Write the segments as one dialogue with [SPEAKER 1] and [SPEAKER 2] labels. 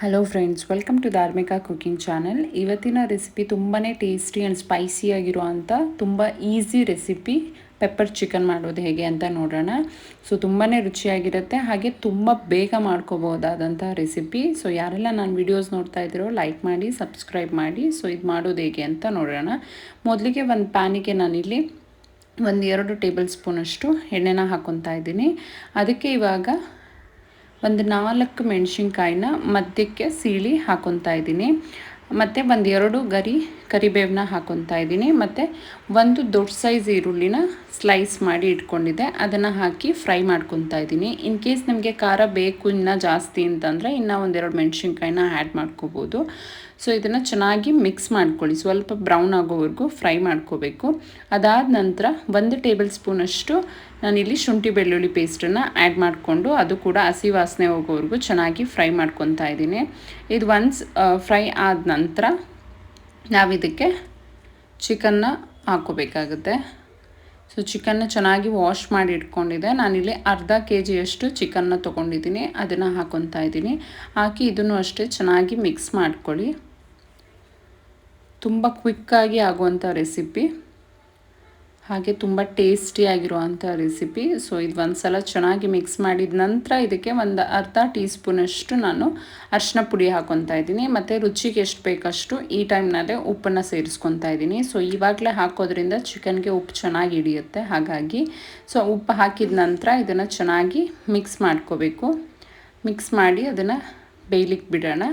[SPEAKER 1] Hello friends welcome to Dharmika cooking channel ಇವತ್ತಿನ recipe ತುಂಬಾ tasty and ಸ್ಪೈಸಿಯಾಗಿರುವಂಥ ತುಂಬ ಈಸಿ ರೆಸಿಪಿ ಪೆಪ್ಪರ್ ಚಿಕನ್ ಮಾಡೋದು ಹೇಗೆ ಅಂತ ನೋಡೋಣ. ಸೊ ತುಂಬಾ ರುಚಿಯಾಗಿರುತ್ತೆ, ಹಾಗೆ ತುಂಬ ಬೇಗ ಮಾಡ್ಕೋಬೋದಾದಂಥ ರೆಸಿಪಿ ಸೊ ಯಾರೆಲ್ಲ ನಾನು ವಿಡಿಯೋಸ್ ನೋಡ್ತಾ ಇದ್ದೀರೋ ಲೈಕ್ ಮಾಡಿ ಸಬ್ಸ್ಕ್ರೈಬ್ ಮಾಡಿ. ಸೊ ಇದು ಮಾಡೋದು ಹೇಗೆ ಅಂತ ನೋಡೋಣ. ಮೊದಲಿಗೆ ಒಂದು ಪ್ಯಾನಿಗೆ ನಾನಿಲ್ಲಿ ಒಂದು ಎರಡು ಟೇಬಲ್ ಸ್ಪೂನಷ್ಟು ಎಣ್ಣೆನ ಹಾಕ್ಕೊತಾ ಇದ್ದೀನಿ. ಅದಕ್ಕೆ ಇವಾಗ ಒಂದು ನಾಲ್ಕು ಮೆಣಸಿನ್ಕಾಯಿನ ಮಧ್ಯಕ್ಕೆ ಸೀಳಿ ಹಾಕೊತಾ ಇದ್ದೀನಿ. ಮತ್ತು ಒಂದು ಎರಡು ಗರಿ ಕರಿಬೇವನ್ನ ಹಾಕೊತಾ ಇದ್ದೀನಿ. ಮತ್ತು ಒಂದು ದೊಡ್ಡ ಸೈಜ್ ಈರುಳ್ಳಿನ ಸ್ಲೈಸ್ ಮಾಡಿ ಇಟ್ಕೊಂಡಿದ್ದೆ. ಅದನ್ನು ಹಾಕಿ ಫ್ರೈ ಮಾಡ್ಕೊತಾ ಇದ್ದೀನಿ. ಇನ್ ಕೇಸ್ ನಿಮಗೆ ಖಾರ ಬೇಕು ಇನ್ನೂ ಜಾಸ್ತಿ ಅಂತಂದರೆ ಇನ್ನೂ ಒಂದೆರಡು ಮೆಣಸಿನ್ಕಾಯಿನ ಆ್ಯಡ್ ಮಾಡ್ಕೋಬೋದು. ಸೊ, ಇದನ್ನು ಚೆನ್ನಾಗಿ ಮಿಕ್ಸ್ ಮಾಡ್ಕೊಳ್ಳಿ. ಸ್ವಲ್ಪ ಬ್ರೌನ್ ಆಗೋವರೆಗೂ ಫ್ರೈ ಮಾಡ್ಕೋಬೇಕು. ಅದಾದ ನಂತರ ಒಂದು ಟೇಬಲ್ ಸ್ಪೂನಷ್ಟು ನಾನಿಲ್ಲಿ ಶುಂಠಿ ಬೆಳ್ಳುಳ್ಳಿ ಪೇಸ್ಟನ್ನು ಆ್ಯಡ್ ಮಾಡಿಕೊಂಡು ಅದು ಕೂಡ ಹಸಿ ವಾಸನೆ ಹೋಗೋವರೆಗೂ ಚೆನ್ನಾಗಿ ಫ್ರೈ ಮಾಡ್ಕೊತಾ ಇದ್ದೀನಿ. ಇದು ಒನ್ಸ್ ಫ್ರೈ ಆದ ನಂತರ ನಾವಿದಕ್ಕೆ ಚಿಕನ್ನ ಹಾಕೋಬೇಕಾಗುತ್ತೆ ಸೊ ಚಿಕನ್ನ ಚೆನ್ನಾಗಿ ವಾಶ್ ಮಾಡಿ ಇಟ್ಕೊಂಡಿದ್ದೆ. ನಾನಿಲ್ಲಿ ಅರ್ಧ ಕೆ ಜಿಯಷ್ಟು ಚಿಕನ್ನ ತೊಗೊಂಡಿದ್ದೀನಿ. ಅದನ್ನು ಹಾಕ್ಕೊತಾ ಇದ್ದೀನಿ. ಹಾಕಿ ಇದನ್ನು ಅಷ್ಟೇ ಚೆನ್ನಾಗಿ ಮಿಕ್ಸ್ ಮಾಡ್ಕೊಳ್ಳಿ. ತುಂಬ ಕ್ವಿಕ್ಕಾಗಿ ಆಗುವಂಥ ರೆಸಿಪಿ ಹಾಗೆ ತುಂಬ ಟೇಸ್ಟಿಯಾಗಿರುವಂಥ ರೆಸಿಪಿ ಸೊ ಇದು ಒಂದು ಸಲ ಚೆನ್ನಾಗಿ ಮಿಕ್ಸ್ ಮಾಡಿದ ನಂತರ ಇದಕ್ಕೆ ಒಂದು ಅರ್ಧ ಟೀ ಸ್ಪೂನಷ್ಟು ನಾನು ಅರಿಶಿನ ಪುಡಿ ಹಾಕೊತಾ ಇದ್ದೀನಿ. ಮತ್ತು ರುಚಿಗೆ ಎಷ್ಟು ಬೇಕಷ್ಟು ಈ ಟೈಮ್ನಲ್ಲೇ ಉಪ್ಪನ್ನು ಸೇರಿಸ್ಕೊತಾ ಇದ್ದೀನಿ. ಸೊ ಇವಾಗಲೇ ಹಾಕೋದ್ರಿಂದ ಚಿಕನ್ಗೆ ಉಪ್ಪು ಚೆನ್ನಾಗಿ ಹಿಡಿಯುತ್ತೆ. ಹಾಗಾಗಿ ಸೊ ಉಪ್ಪು ಹಾಕಿದ ನಂತರ ಇದನ್ನು ಚೆನ್ನಾಗಿ ಮಿಕ್ಸ್ ಮಾಡ್ಕೋಬೇಕು. ಮಿಕ್ಸ್ ಮಾಡಿ ಅದನ್ನು ಬೇಯ್ಲಿಕ್ಕೆ ಬಿಡೋಣ.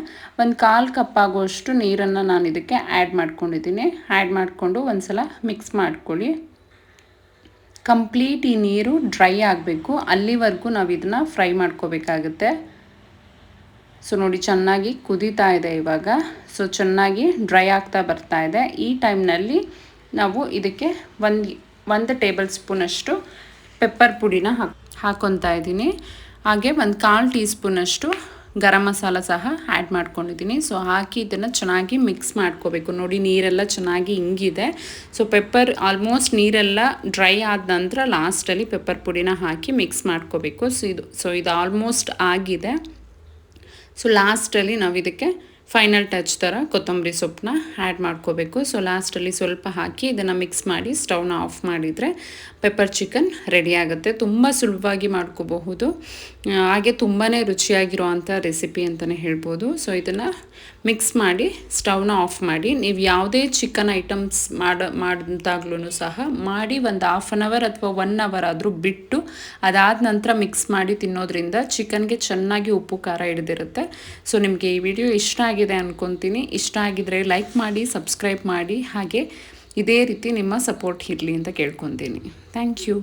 [SPEAKER 1] ಒಂದು ಕಾಲು ಕಪ್ ಆಗುವಷ್ಟು ನೀರನ್ನು ನಾನು ಇದಕ್ಕೆ ಆ್ಯಡ್ ಮಾಡ್ಕೊಂಡಿದ್ದೀನಿ. ಆ್ಯಡ್ ಮಾಡಿಕೊಂಡು ಒಂದು ಸಲ ಮಿಕ್ಸ್ ಮಾಡ್ಕೊಳ್ಳಿ. ಕಂಪ್ಲೀಟ್ ಈ ನೀರು ಡ್ರೈ ಆಗಬೇಕು. ಅಲ್ಲಿವರೆಗೂ ನಾವು ಇದನ್ನು ಫ್ರೈ ಮಾಡ್ಕೋಬೇಕಾಗುತ್ತೆ. ಸೊ ನೋಡಿ ಚೆನ್ನಾಗಿ ಕುದೀತಾ ಇದೆ ಇವಾಗ. ಸೊ ಚೆನ್ನಾಗಿ ಡ್ರೈ ಆಗ್ತಾ ಬರ್ತಾ ಇದೆ. ಈ ಟೈಮ್ನಲ್ಲಿ ನಾವು ಇದಕ್ಕೆ ಒಂದು ಒಂದು ಟೇಬಲ್ ಸ್ಪೂನಷ್ಟು ಪೆಪ್ಪರ್ ಪುಡಿನ ಹಾಕ್ ಹಾಕ್ಕೊತಾ ಇದ್ದೀನಿ. ಹಾಗೆ ಒಂದು ಕಾಲು ಟೀ ಸ್ಪೂನಷ್ಟು ಗರಂ ಮಸಾಲ ಸಹ ಆ್ಯಡ್ ಮಾಡ್ಕೊಂಡಿದ್ದೀನಿ. ಸೊ ಹಾಕಿ ಇದನ್ನು ಚೆನ್ನಾಗಿ ಮಿಕ್ಸ್ ಮಾಡ್ಕೋಬೇಕು. ನೋಡಿ, ನೀರೆಲ್ಲ ಚೆನ್ನಾಗಿ ಹಿಂಗಿದೆ ಸೊ ಪೆಪ್ಪರ್ ಆಲ್ಮೋಸ್ಟ್ ನೀರೆಲ್ಲ ಡ್ರೈ ಆದ ನಂತರ ಲಾಸ್ಟಲ್ಲಿ ಪೆಪ್ಪರ್ ಪುಡಿನ ಹಾಕಿ ಮಿಕ್ಸ್ ಮಾಡ್ಕೋಬೇಕು. ಸೊ ಇದು ಸೊ ಇದು ಆಲ್ಮೋಸ್ಟ್ ಆಗಿದೆ. ಸೊ ಲಾಸ್ಟಲ್ಲಿ ನಾವು ಇದಕ್ಕೆ ಫೈನಲ್ ಟಚ್ ಥರ ಕೊತ್ತಂಬರಿ ಸೊಪ್ಪನ್ನ ಆ್ಯಡ್ ಮಾಡ್ಕೋಬೇಕು. ಸೊ ಲಾಸ್ಟಲ್ಲಿ ಸ್ವಲ್ಪ ಹಾಕಿ ಇದನ್ನು ಮಿಕ್ಸ್ ಮಾಡಿ ಸ್ಟವ್ನ ಆಫ್ ಮಾಡಿದರೆ ಪೆಪ್ಪರ್ ಚಿಕನ್ ರೆಡಿ ಆಗುತ್ತೆ. ತುಂಬ ಸುಲಭವಾಗಿ ಮಾಡ್ಕೋಬಹುದು. ಹಾಗೆ ತುಂಬಾ ರುಚಿಯಾಗಿರುವಂಥ ರೆಸಿಪಿ ಅಂತಲೇ ಹೇಳ್ಬೋದು. ಸೊ ಇದನ್ನು ಮಿಕ್ಸ್ ಮಾಡಿ, ಸ್ಟವ್ನ ಆಫ್ ಮಾಡಿ, ನೀವು ಯಾವುದೇ ಚಿಕನ್ ಐಟಮ್ಸ್ ಮಾಡ ಮಾಡಿದಾಗ್ಲೂ ಸಹ ಮಾಡಿ ಒಂದು ಹಾಫ್ ಆನ್ ಅವರ್ ಅಥವಾ ಒನ್ ಅವರ್ ಆದರೂ ಬಿಟ್ಟು ಅದಾದ ನಂತರ ಮಿಕ್ಸ್ ಮಾಡಿ ತಿನ್ನೋದ್ರಿಂದ ಚಿಕನ್ಗೆ ಚೆನ್ನಾಗಿ ಉಪ್ಪು ಖಾರ ಹಿಡಿದಿರುತ್ತೆ. ಸೊ ನಿಮಗೆ ಈ ವಿಡಿಯೋ ಇಷ್ಟ ಆಗಿದೆ ಅಂದ್ಕೊತೀನಿ ಇಷ್ಟ ಆಗಿದರೆ ಲೈಕ್ ಮಾಡಿ ಸಬ್ಸ್ಕ್ರೈಬ್ ಮಾಡಿ. ಹಾಗೆ ಇದೇ ರೀತಿ ನಿಮ್ಮ ಸಪೋರ್ಟ್ ಇರಲಿ ಅಂತ ಕೇಳ್ಕೊತೀನಿ. Thank you